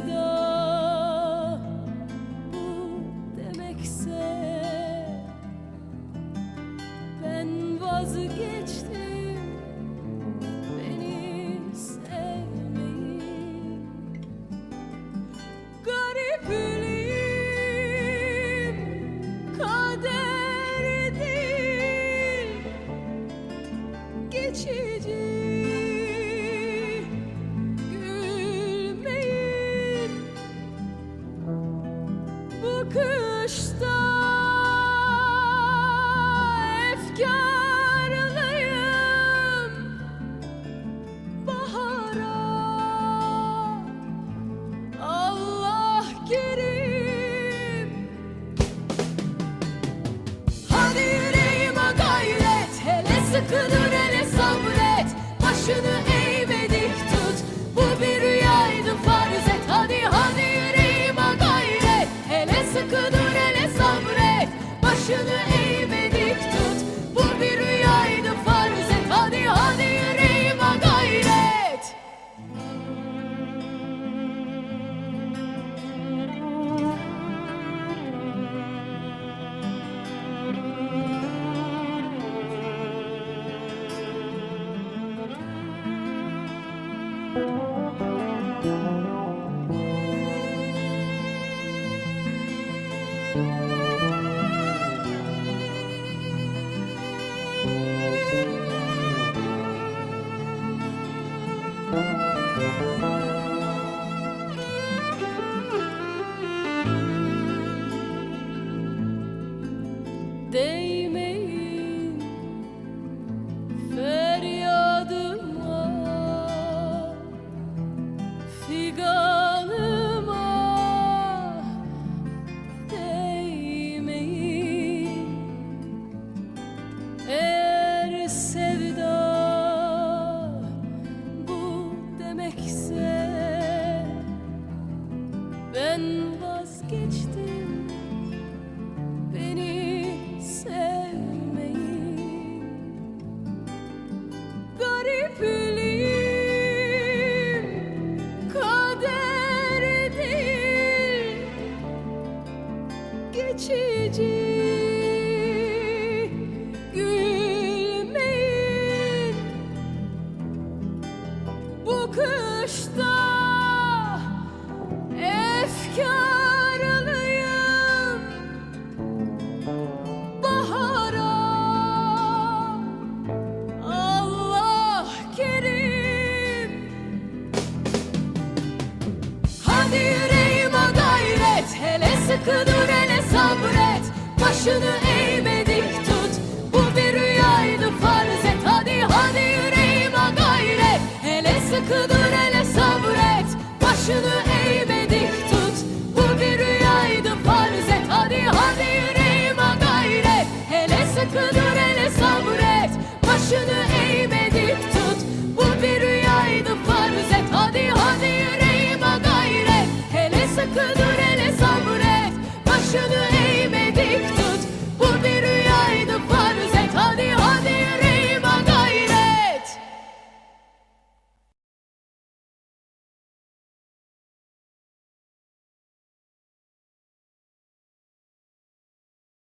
sevda bu demekse ben vazgeçtim beni sevmeyi. Garipliğim kader değil geçici Christ. sexy. bakışta efkarlıyım bahara Allah kerim. Hadi yüreğime gayret hele sıkı dur hele sabret. Başını eğ Hey.